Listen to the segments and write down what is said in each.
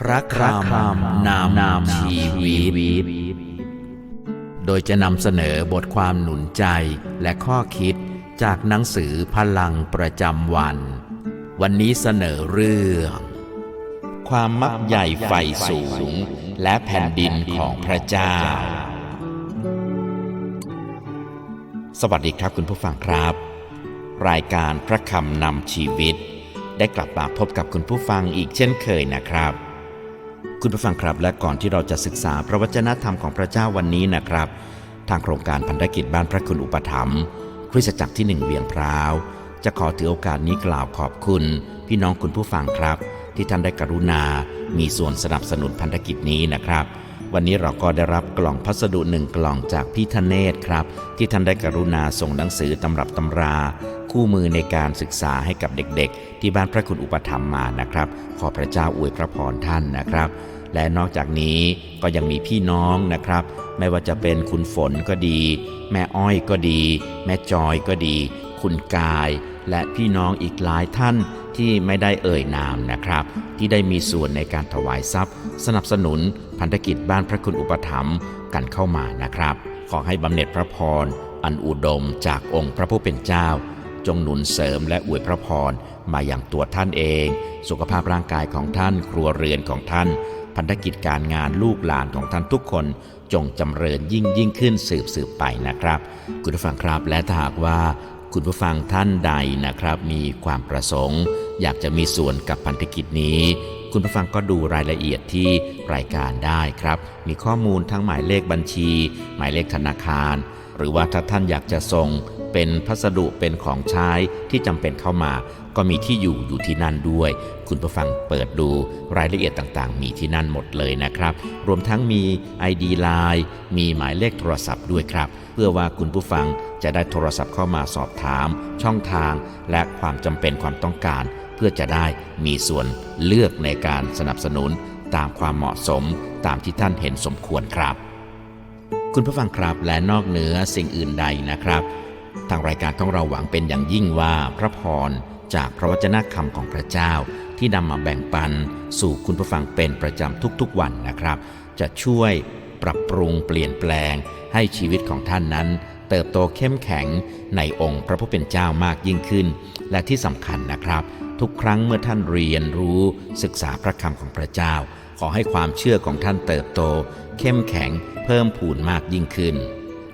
พระคำนามนามชีวิต โดยจะนำเสนอบทความหนุนใจและข้อคิดจากหนังสือพลังประจำวัน วันนี้เสนอเรื่อง ความมักใหญ่ไฟสูงและแผ่นดินของพระเจ้า สวัสดีครับคุณผู้ฟังครับ รายการพระคำนำชีวิตได้กลับมาพบกับคุณผู้ฟังอีกเช่นเคยนะครับ คุณผู้ฟังครับและก่อนที่เราจะศึกษาพระวจนะธรรมของพระเจ้าวันนี้นะครับ ทางโครงการพันธกิจบ้านพระคุณอุปถัมภ์คริสตจักรที่หนึ่งเวียงพร้าว จะขอถือโอกาสนี้กล่าวขอบคุณ พี่น้องคุณผู้ฟังครับ ที่ท่านได้กรุณา มีส่วนสนับสนุนพันธกิจนี้นะครับ วันนี้เราก็ได้รับกล่องพัสดุหนึ่งกล่องจากพี่ธเนศครับ ที่ท่านได้กรุณาส่งหนังสือตำรับตำรา คู่มือในการศึกษาให้กับเด็กๆ ที่บ้านพระคุณอุปถัมภ์มานะครับ ขอพระเจ้าอวยพระพรท่านนะครับ และนอกจากนี้ก็ยังมีพี่น้องนะครับ ไม่ว่าจะเป็นคุณฝนก็ดี แม่อ้อยก็ดี แม่จอยก็ดี คุณกาย และพี่น้องอีกหลายท่านที่ไม่ได้เอ่ยนามนะครับ ที่ได้มีส่วนในการถวายทรัพย์ สนับสนุนพันธกิจบ้านพระคุณอุปถัมภ์กันเข้ามานะครับ ขอให้บำเหน็จพระพร อันอุดมจากองค์พระผู้เป็นเจ้า จงหนุนเสริมและอวยพระพรมาอย่างตัวท่านเอง สุขภาพร่างกายของท่านครัวเรือนของท่าน พันธกิจการงานลูกหลานของท่านทุกคนจงจำเริญยิ่งยิ่งขึ้นสืบสืบไปนะครับ คุณผู้ฟังครับและถ้าหากว่าคุณผู้ฟังท่านใดนะครับ มีความประสงค์ อยากจะมีส่วนกับพันธกิจนี้ คุณผู้ฟังก็ดูรายละเอียดที่รายการได้ครับ มีข้อมูลทั้งหมายเลขบัญชี หมายเลขธนาคาร หรือว่าถ้าท่านอยากจะส่ง เป็นพัสดุเป็นของใช้ที่จำเป็นเข้ามา ก็มีที่อยู่อยู่ที่นั่นด้วย คุณผู้ฟังเปิดดูรายละเอียดต่างๆ มีที่นั่นหมดเลยนะครับ รวมทั้งมี ID Line มีหมายเลขโทรศัพท์ด้วยครับ เพื่อว่าคุณผู้ฟังจะได้โทรศัพท์เข้ามาสอบถาม ช่องทาง และความจำเป็นความต้องการ เพื่อจะได้มีส่วนเลือกในการสนับสนุน ตามความเหมาะสม ตามที่ท่านเห็นสมควรครับ คุณผู้ฟังครับและนอกเหนือสิ่งอื่นใดนะครับ ทางรายการของเราหวังเป็นอย่างยิ่งว่าพระพรจากพระวจนะคำของพระเจ้า ที่นำมาแบ่งปันสู่คุณผู้ฟังเป็นประจำทุกๆวันนะครับ จะช่วยปรับปรุงเปลี่ยนแปลง ให้ชีวิตของท่านนั้น เติบโตเข้มแข็งในองค์พระผู้เป็นเจ้ามากยิ่งขึ้น และที่สำคัญนะครับ ทุกครั้งเมื่อท่านเรียนรู้ศึกษาพระคำของพระเจ้า ขอให้ความเชื่อของท่านเติบโต เข้มแข็งเพิ่มพูนมากยิ่งขึ้น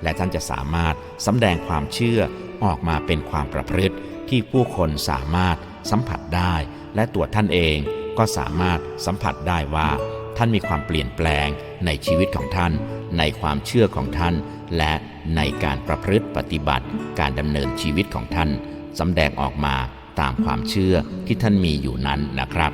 และท่านจะสามารถสำแดงความเชื่อออกมาเป็นความประพฤติที่ผู้คนสามารถสัมผัสได้ และตัวท่านเองก็สามารถสัมผัสได้ว่า ท่านมีความเปลี่ยนแปลงในชีวิตของท่าน ในความเชื่อของท่าน และในการประพฤติปฏิบัติ การดำเนินชีวิตของท่านสำแดงออกมาตามความเชื่อที่ท่านมีอยู่นั้นนะครับ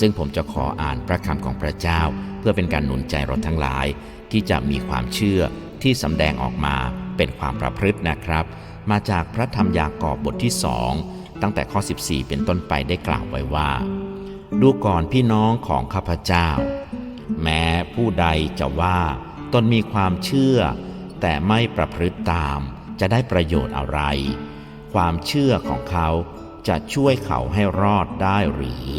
ซึ่งผมจะขออ่านพระคำของพระเจ้า เพื่อเป็นการหนุนใจเราทั้งหลาย ที่จะมีความเชื่อที่สำแดงออกมาเป็นความประพฤตินะครับ มาจากพระธรรมยากอบบทที่สองตั้งแต่ข้อ 14 เป็นต้นไปได้กล่าวไว้ว่า ดูก่อนพี่น้องของข้าพเจ้า แม้ผู้ใดจะว่าตนมีความเชื่อ แต่ไม่ประพฤติตามจะได้ประโยชน์อะไร ความเชื่อของเขาจะช่วยเขาให้รอดได้หรือ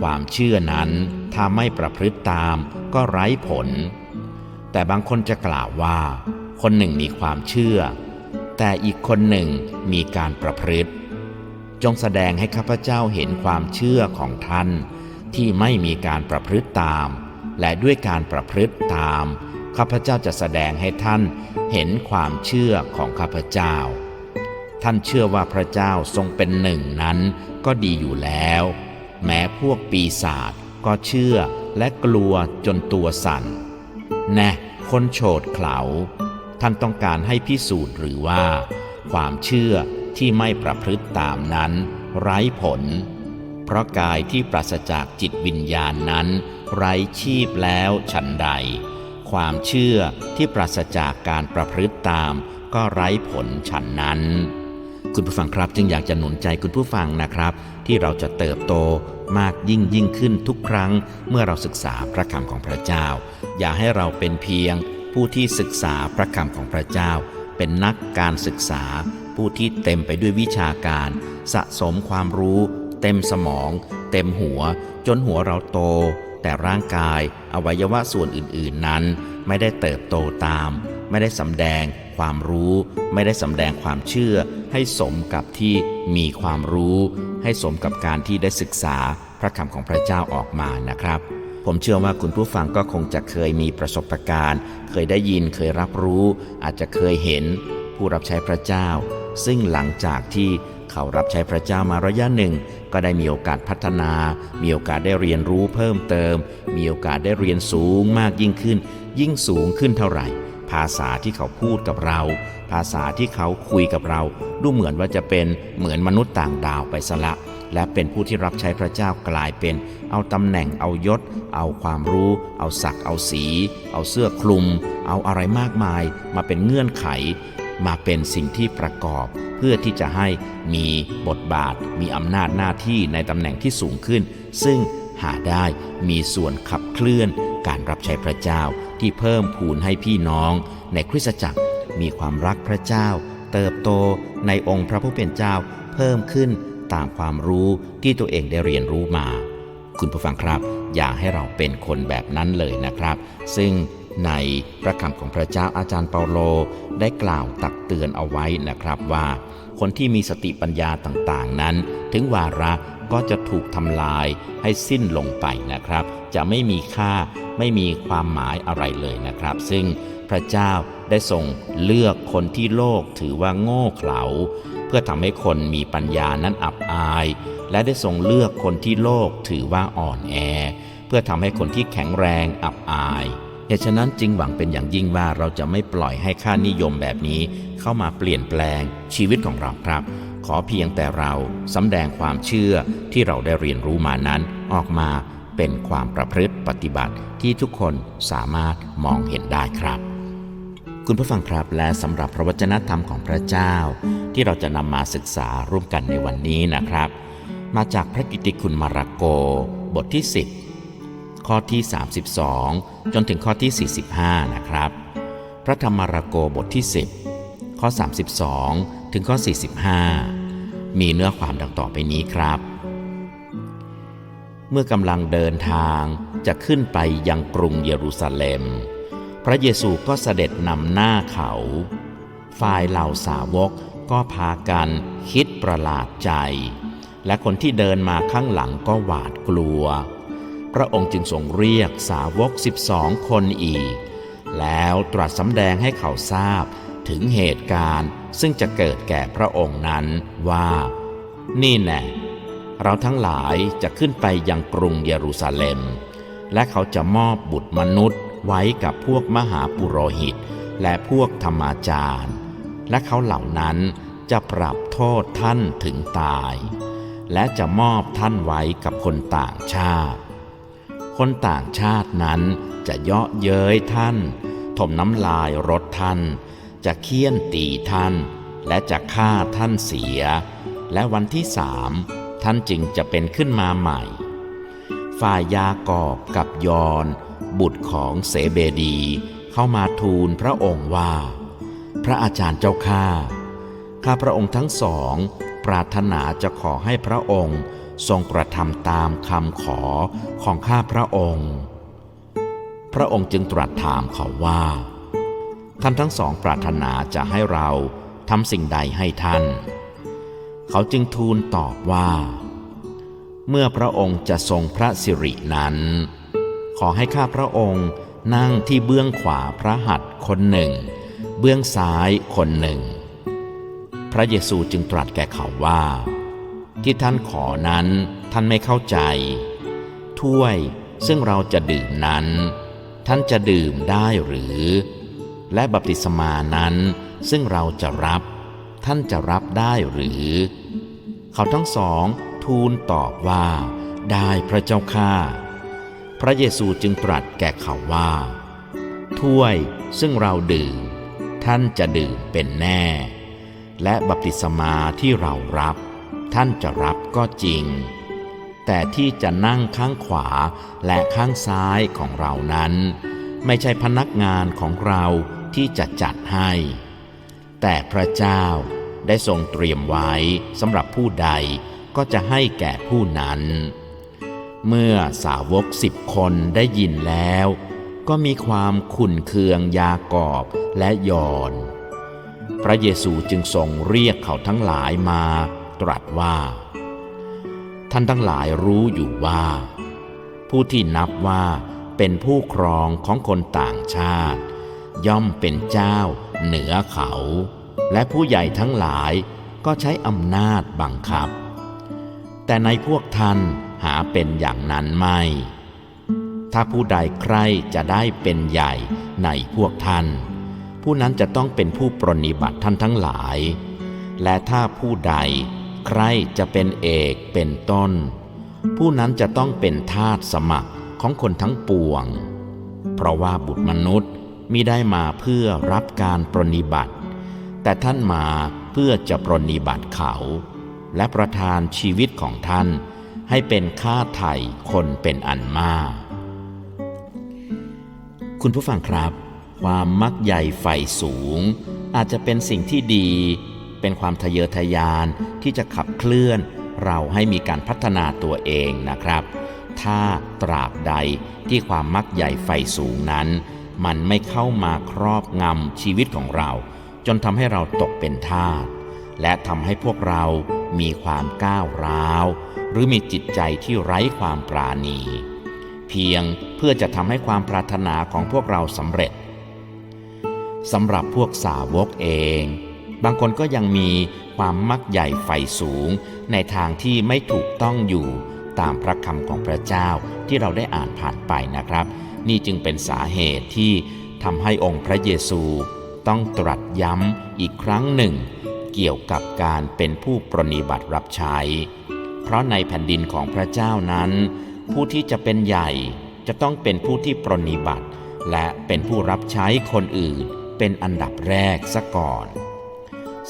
ความเชื่อนั้นถ้าไม่ประพฤติตามก็ไร้ผล แต่บางคนจะกล่าวว่า คนหนึ่งมีความเชื่อ แต่อีกคนหนึ่งมีการประพฤติ จงแสดงให้ข้าพเจ้าเห็นความเชื่อของท่านที่ไม่มีการประพฤติตาม และด้วยการประพฤติตาม ข้าพเจ้าจะแสดงให้ท่านเห็นความเชื่อของข้าพเจ้า ท่านเชื่อว่าพระเจ้าทรงเป็นหนึ่งนั้นก็ดีอยู่แล้ว แม้พวกปีศาจก็เชื่อและกลัวจนตัวสั่น แน่คนโฉดเขลาท่านต้องการให้พิสูจน์หรือว่า ความเชื่อที่ไม่ประพฤติตามนั้น ไร้ผล เพราะกายที่ปราศจากจิตวิญญาณนั้น ไร้ชีพแล้วฉันใด ความเชื่อที่ปราศจากการประพฤติตาม ก็ไร้ผลฉันนั้น คุณผู้ฟังครับจึงอยากจะหนุนใจคุณผู้ฟังนะครับ ที่เราจะเติบโตมากยิ่งยิ่งขึ้นทุกครั้ง เมื่อเราศึกษาพระคำของพระเจ้า อย่าให้เราเป็นเพียง ผู้ที่ศึกษาพระคำของพระเจ้า เป็นนักการศึกษา ผู้ที่เต็มไปด้วยวิชาการ สะสมความรู้ เต็มสมอง เต็มหัว จนหัวเราโต แต่ร่างกาย อวัยวะส่วนอื่น ๆ นั้น ไม่ได้เติบโตตาม ไม่ได้สำแดงความรู้ ไม่ได้สำแดงความเชื่อ ให้สมกับที่มีความรู้ ให้สมกับการที่ได้ศึกษาพระคำของพระเจ้าออกมานะครับ ผมเชื่อว่าคุณผู้ฟังก็คงจะเคยมีประสบการณ์ เคยได้ยินเคยรับรู้ อาจจะเคยเห็นผู้รับใช้พระเจ้า ซึ่งหลังจากที่เขารับใช้พระเจ้ามาระยะหนึ่ง ก็ได้มีโอกาสพัฒนา มีโอกาสได้เรียนรู้เพิ่มเติม มีโอกาสได้เรียนสูงมากยิ่งขึ้น ยิ่งสูงขึ้นเท่าไหร่ ภาษาที่เขาพูดกับเรา ภาษาที่เขาคุยกับเรา ดูเหมือนว่าจะเป็นเหมือนมนุษย์ต่างดาวไปซะละและเป็นผู้ที่รับใช้พระเจ้ากลายเป็น เอาตำแหน่งเอายศ เอาความรู้ เอาศักดิ์เอาสี เอาเสื้อคลุม เอาอะไรมากมาย มาเป็นเงื่อนไข มาเป็นสิ่งที่ประกอบ เพื่อที่จะให้มีบทบาท มีอำนาจหน้าที่ในตำแหน่งที่สูงขึ้น ซึ่ง หาได้มีส่วนขับเคลื่อนการรับใช้พระเจ้าที่เพิ่มพูนให้พี่น้องในคริสตจักรมีความรักพระเจ้า เติบโตในองค์พระผู้เป็นเจ้าเพิ่มขึ้นตามความรู้ที่ตัวเองได้เรียนรู้มา คุณผู้ฟังครับ อย่าให้เราเป็นคนแบบนั้นเลยนะครับ ซึ่งในพระคำของพระเจ้าอาจารย์เปาโลได้กล่าวตักเตือนเอาไว้นะครับว่า คนที่มีสติปัญญาต่างๆนั้น ถึงวาระ ก็จะถูกทำลายให้สิ้นลงไปนะครับ จะไม่มีค่าไม่มีความหมายอะไรเลยนะครับ ซึ่งพระเจ้าได้ทรงเลือกคนที่โลกถือว่าโง่เขลาเพื่อทำให้คนมีปัญญานั้นอับอาย และได้ทรงเลือกคนที่โลกถือว่าอ่อนแอ เพื่อทำให้คนที่แข็งแรงอับอาย เหตุฉะนั้นจึงหวังเป็นอย่างยิ่งว่าเราจะไม่ปล่อยให้ค่านิยมแบบนี้ เข้ามาเปลี่ยนแปลงชีวิตของเราครับ ขอเพียงแต่เราสำแดงความเชื่อที่เราได้เรียนรู้มานั้นออกมาเป็นความประพฤติปฏิบัติที่ทุกคนสามารถมองเห็นได้ครับ คุณผู้ฟังครับและสำหรับพระวจนะธรรมของพระเจ้า ที่เราจะนำมาศึกษาร่วมกันในวันนี้นะครับ มาจากพระกิติคุณมาระโก บทที่ 10 ข้อที่ 32 จนถึงข้อที่ 45 นะครับ พระธรรมมาระโกบทที่ 10 ข้อ 32 ถึงข้อ 45 มีเนื้อความดังต่อไปนี้ครับ เมื่อกำลังเดินทางจะขึ้นไปยังกรุงเยรูซาเล็ม พระเยซูก็เสด็จนำหน้าเขา ฝ่ายเหล่าสาวกก็พากันคิดประหลาดใจ และคนที่เดินมาข้างหลังก็หวาดกลัว พระองค์จึงทรงเรียกสาวกสิบสองคนอีก แล้วตรัสสำแดงให้เขาทราบถึงเหตุการณ์ซึ่งจะเกิดแก่พระองค์นั้นว่า นี่แน่เราทั้งหลายจะขึ้นไปยังกรุงเยรูซาเล็ม และเขาจะมอบบุตรมนุษย์ไว้กับพวกมหาปุโรหิต และพวกธรรมาจารย์ และเขาเหล่านั้นจะปรับโทษท่านถึงตาย และจะมอบท่านไว้กับคนต่างชาติ คนต่างชาตินั้นจะเยาะเย้ยท่าน ถมน้ำลายรถท่าน จะเคี่ยนตีท่าน และจะฆ่าท่านเสีย และวันที่สามท่านจึงจะเป็นขึ้นมาใหม่ ฝ่ายยากอบกับยอนบุตรของเสเบดี เข้ามาทูลพระองค์ว่า พระอาจารย์เจ้าข้าข้าพระองค์ทั้งสอง ปรารถนาจะขอให้พระองค์ ทรงกระทำตามคำขอของข้าพระองค์ พระองค์จึงตรัสถามเขาว่า ท่านทั้งสองปรารถนาจะให้เราทำสิ่งใดให้ท่าน เขาจึงทูลตอบว่า เมื่อพระองค์จะทรงพระสิรินั้น ขอให้ข้าพระองค์นั่งที่เบื้องขวาพระหัตถ์คนหนึ่ง เบื้องซ้ายคนหนึ่ง พระเยซูจึงตรัสแก่เขาว่า ที่ท่านขอนั้นท่านไม่เข้าใจ ถ้วยซึ่งเราจะดื่มนั้น ท่านจะดื่มได้หรือ และบัพติศมานั้นซึ่งเราจะรับ ท่านจะรับได้หรือ เขาทั้งสองทูลตอบว่า ได้พระเจ้าข้าพระเยซูจึงตรัสแก่เขาว่า ถ้วยซึ่งเราดื่ม ท่านจะดื่มเป็นแน่ และบัพติศมาที่เรารับ ท่านจะรับก็จริง แต่ที่จะนั่งข้างขวาและข้างซ้ายของเรานั้น ไม่ใช่พนักงานของเราที่จะจัดให้ แต่พระเจ้าได้ทรงเตรียมไว้สำหรับผู้ใดก็จะให้แก่ผู้นั้น เมื่อสาวกสิบคนได้ยินแล้ว ก็มีความขุนเคืองยากอบและยอน พระเยซูจึงทรงเรียกเขาทั้งหลายมา ตรัสว่า ท่านทั้งหลายรู้อยู่ว่า ผู้ที่นับว่าเป็นผู้ครองของคนต่างชาติ ย่อมเป็นเจ้าเหนือเขา และผู้ใหญ่ทั้งหลายก็ใช้อำนาจบังคับ แต่ในพวกท่านหาเป็นอย่างนั้นไม่ ถ้าผู้ใดใครจะได้เป็นใหญ่ในพวกท่าน ผู้นั้นจะต้องเป็นผู้ปรนนิบัติท่านทั้งหลาย และถ้าผู้ใด ใครจะเป็นเอกเป็นต้น ผู้นั้นจะต้องเป็นทาสสมัครของคนทั้งปวง เพราะว่าบุตรมนุษย์มิได้มาเพื่อรับการปรนิบัติ แต่ท่านมาเพื่อจะปรนนิบัติเขา และประทานชีวิตของท่านให้เป็นค่าไถ่คนเป็นอันมาก คุณผู้ฟังครับ ความมักใหญ่ไฟสูง อาจจะเป็นสิ่งที่ดี เป็นความทะเยอทะยานที่จะขับเคลื่อน เราให้มีการพัฒนาตัวเองนะครับ ถ้าตราบใดที่ความมักใหญ่ไฟสูงนั้น มันไม่เข้ามาครอบงำชีวิตของเรา จนทำให้เราตกเป็นทาสและทำให้พวกเรามีความก้าวร้าว หรือมีจิตใจที่ไร้ความปราณี เพียงเพื่อจะทำให้ความปรารถนาของพวกเราสำเร็จสำหรับพวกสาวกเอง บางคนก็ยังมีความมักใหญ่ไฟสูง ในทางที่ไม่ถูกต้องอยู่ตามพระคำของพระเจ้าที่เราได้อ่านผ่านไปนะครับ นี่จึงเป็นสาเหตุที่ทำให้องค์พระเยซู ต้องตรัสย้ำอีกครั้งหนึ่ง เกี่ยวกับการเป็นผู้ปรนนิบัติรับใช้ เพราะในแผ่นดินของพระเจ้านั้น ผู้ที่จะเป็นใหญ่จะต้องเป็นผู้ที่ปรนนิบัติ และเป็นผู้รับใช้คนอื่นเป็นอันดับแรกซะก่อน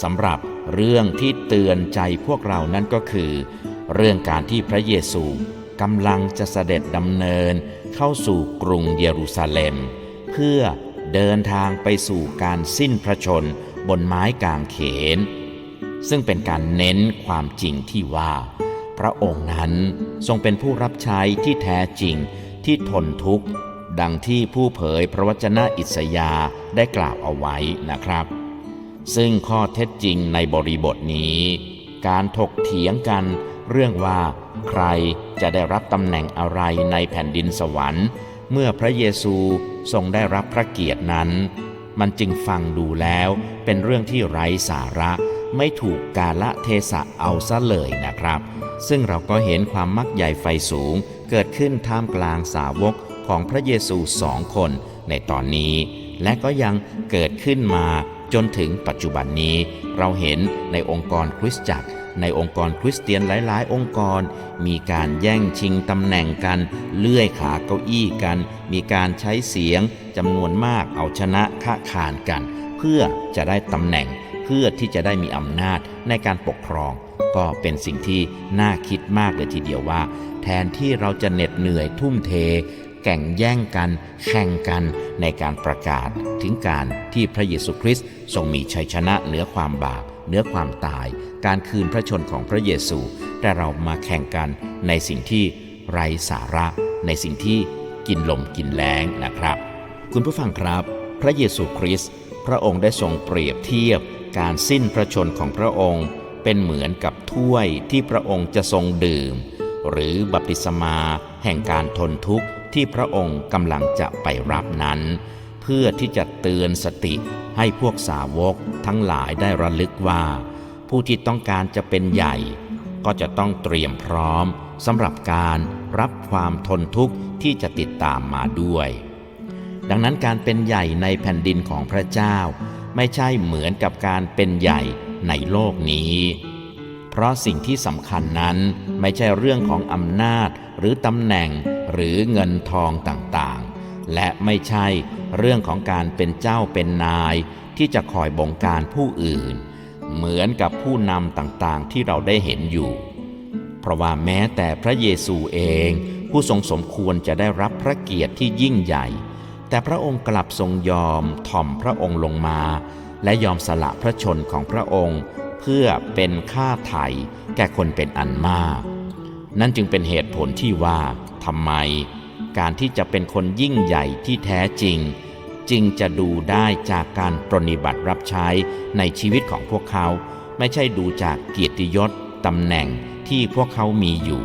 สำหรับเรื่องที่เตือนใจพวกเรานั้นก็คือ เรื่องการที่พระเยซูกำลังจะเสด็จดำเนินเข้าสู่กรุงเยรูซาเล็ม เพื่อเดินทางไปสู่การสิ้นพระชนบนไม้กางเขน ซึ่งเป็นการเน้นความจริงที่ว่า พระองค์นั้นทรงเป็นผู้รับใช้ที่แท้จริงที่ทนทุกข์ ดังที่ผู้เผยพระวจนะอิสยาได้กล่าวเอาไว้นะครับ ซึ่งข้อเท็จจริงในบริบทนี้ การถกเถียงกันเรื่องว่าใครจะได้รับตำแหน่งอะไรในแผ่นดินสวรรค์ เมื่อพระเยซูทรงได้รับพระเกียรตินั้น มันจึงฟังดูแล้วเป็นเรื่องที่ไร้สาระไม่ถูกกาละเทศะเอาซะเลยนะครับ ซึ่งเราก็เห็นความมักใหญ่ไฟสูง เกิดขึ้นท่ามกลางสาวกของพระเยซูสองคนในตอนนี้ และก็ยังเกิดขึ้นมา จนถึงปัจจุบันนี้ เราเห็นในองค์กรคริสตจักร ในองค์กรคริสเตียนหลาย ๆ องค์กร มีการแย่งชิงตำแหน่งกัน เลื่อยขาเก้าอี้กัน มีการใช้เสียงจำนวนมากเอาชนะค้าขานกัน เพื่อจะได้ตำแหน่ง เพื่อที่จะได้มีอำนาจในการปกครอง ก็เป็นสิ่งที่น่าคิดมากเลยทีเดียวว่า แทนที่เราจะเหน็ดเหนื่อยทุ่มเท แข่งแย่งกันแข่งกันในการประกาศถึงการที่พระเยซูคริสต์ทรงมีชัยชนะเหนือความบาปเหนือความตาย การคืนพระชนของพระเยซู แต่เรามาแข่งกันในสิ่งที่ไร้สาระ ในสิ่งที่กินลมกินแรงนะครับ คุณผู้ฟังครับ พระเยซูคริสต์พระองค์ได้ทรงเปรียบเทียบ การสิ้นพระชนของพระองค์ เป็นเหมือนกับถ้วยที่พระองค์จะทรงดื่ม หรือบัพติศมาแห่งการทนทุกข์ ที่พระองค์กำลังจะไปรับนั้น เพื่อที่จะเตือนสติให้พวกสาวกทั้งหลายได้ระลึกว่า ผู้ที่ต้องการจะเป็นใหญ่ ก็จะต้องเตรียมพร้อมสำหรับการรับความทนทุกข์ที่จะติดตามมาด้วย ดังนั้นการเป็นใหญ่ในแผ่นดินของพระเจ้า ไม่ใช่เหมือนกับการเป็นใหญ่ในโลกนี้ เพราะสิ่งที่สำคัญนั้นไม่ใช่เรื่องของอำนาจ หรือตำแหน่งหรือเงินทองต่างๆ และไม่ใช่เรื่องของการเป็นเจ้าเป็นนาย ที่จะคอยบงการผู้อื่น เหมือนกับผู้นำต่างๆที่เราได้เห็นอยู่ เพราะว่าแม้แต่พระเยซูเองผู้ทรงสมควรจะได้รับพระเกียรติที่ยิ่งใหญ่ แต่พระองค์กลับทรงยอมถ่อมพระองค์ลงมา และยอมสละพระชนของพระองค์ เพื่อเป็นค่าไถ่แก่คนเป็นอันมาก นั่นจึงเป็นเหตุผลที่ว่าทำไม การที่จะเป็นคนยิ่งใหญ่ที่แท้จริง จึงจะดูได้จากการปรนิบัติรับใช้ในชีวิตของพวกเขา ไม่ใช่ดูจากเกียรติยศตำแหน่งที่พวกเขามีอยู่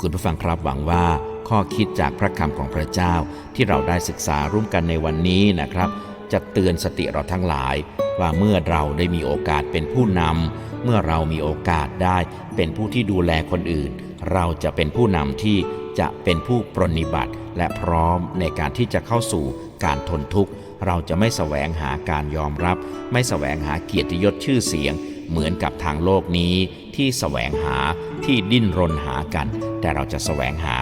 คุณผู้ฟังครับหวังว่าข้อคิดจากพระคำของพระเจ้าที่เราได้ศึกษาร่วมกันในวันนี้นะครับ จะเตือนสติเราทั้งหลาย ว่าเมื่อเราได้มีโอกาสเป็นผู้นำเมื่อเรามีโอกาสได้เป็นผู้ที่ดูแลคนอื่น เราจะเป็นผู้นำที่จะเป็นผู้ปรนนิบัติ และพร้อมในการที่จะเข้าสู่การทนทุกข์ เราจะไม่แสวงหาการยอมรับ ไม่แสวงหาเกียรติยศชื่อเสียง เหมือนกับทางโลกนี้ที่แสวงหาที่ดิ้นรนหากัน แต่เราจะแสวงหา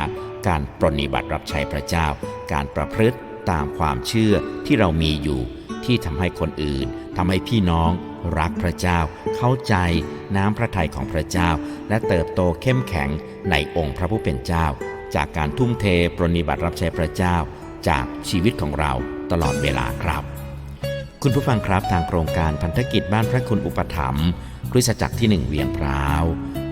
การปรนนิบัติรับใช้พระเจ้า การประพฤติตามความเชื่อที่เรามีอยู่ ที่ทำให้คนอื่นทำให้พี่น้อง รักพระเจ้า เข้าใจน้ำพระทัยของพระเจ้า และเติบโตเข้มแข็งในองค์พระผู้เป็นเจ้า จากการทุ่มเทปรนิบัติรับใช้พระเจ้า จากชีวิตของเราตลอดเวลาครับ คุณผู้ฟังครับทางโครงการพันธกิจบ้านพระคุณอุปถัมภ์คริสตจักรที่หนึ่งเวียงพร้าว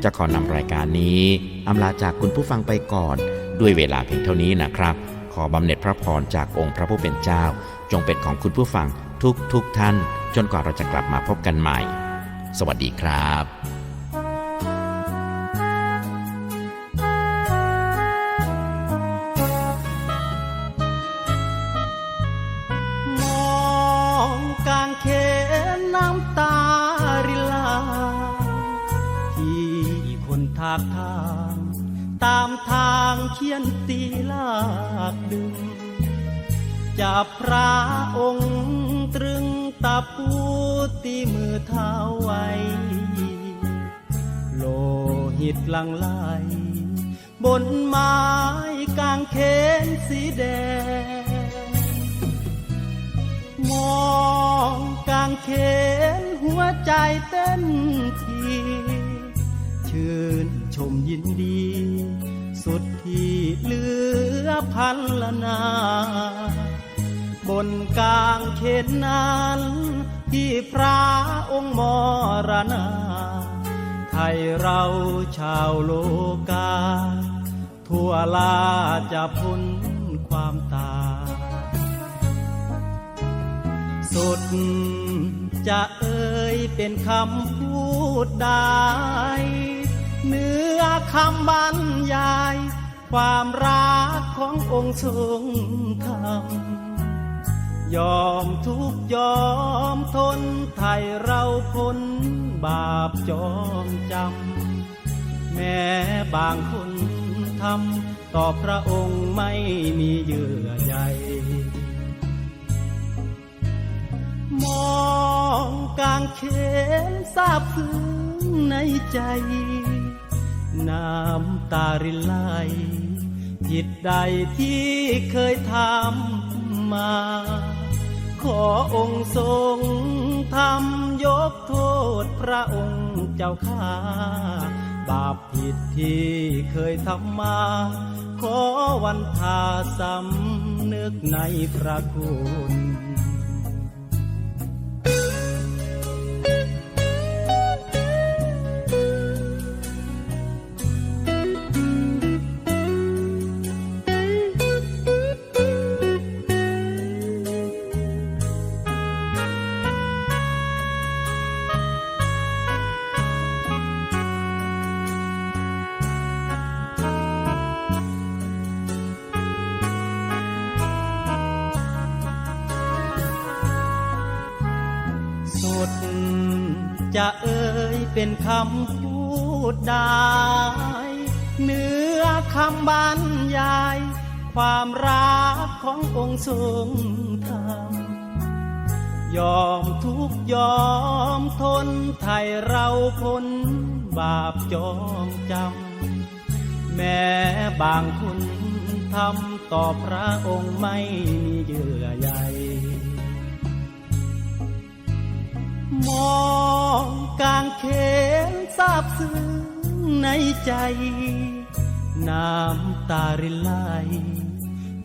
จะขอนำรายการนี้อำลาจากคุณผู้ฟังไปก่อน ด้วยเวลาเพียงเท่านี้นะครับ ขอบำเหน็จพระพรจากองค์พระผู้เป็นเจ้า จงเป็นของคุณผู้ฟังทุกทุกท่าน จนกว่าเราจะกลับมาพบกันใหม่ สวัสดีครับมองกางเขนน้ำตารินหลาที่คนทากทางตามทางเขียนตีลากดึง จับพระองค์ตรึงตาปูตีมือเท้าไว้ โลหิตลังไหลบนไม้กางเขนสีแดง มองกางเขนหัวใจเต้นทีชื่นชมยินดี สุดที่เหลือพันละนา นกลางเขนนั้นที่พระองค์มรณา ไทยเราชาวโลกา ทั่วลาจะพ้นความตายสุดจะเอ่ยเป็นคำพูดได้เนื้อคำบรรยาย ความรักขององค์ทรงธรรม ยอมทุกยอมทนไทยเราพ้นบาปจองจำ แม้บางคนทำต่อพระองค์ไม่มีเยื่อใยมองกางเขนทราบซึ้งในใจ น้ำตารินไหลผิดใดที่เคยทำมา ขอองค์ทรงทำยกโทษพระองค์เจ้าข้า บาปผิดที่เคยทำมา ขอวันทาสำนึกในพระคุณ นคำพูดได้ เนื้อคำบรรยาย ความรักขององค์ทรงธรรมยอมทุกยอมทนไทยเราพ้นบาปจองจำ แม้บางคนททำต่อพระองค์ไม่มีเยื่อใยมอง กางเขนทราบซึ้งในใจ น้ำตารินไหล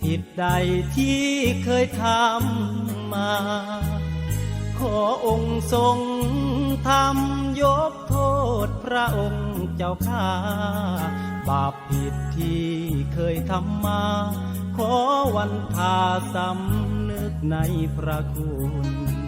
ผิดใดที่เคยทำมา ขอองค์ทรงทำยกโทษพระองค์เจ้าข้า บาปผิดที่เคยทำมา ขอวันทาสำนึกในพระคุณ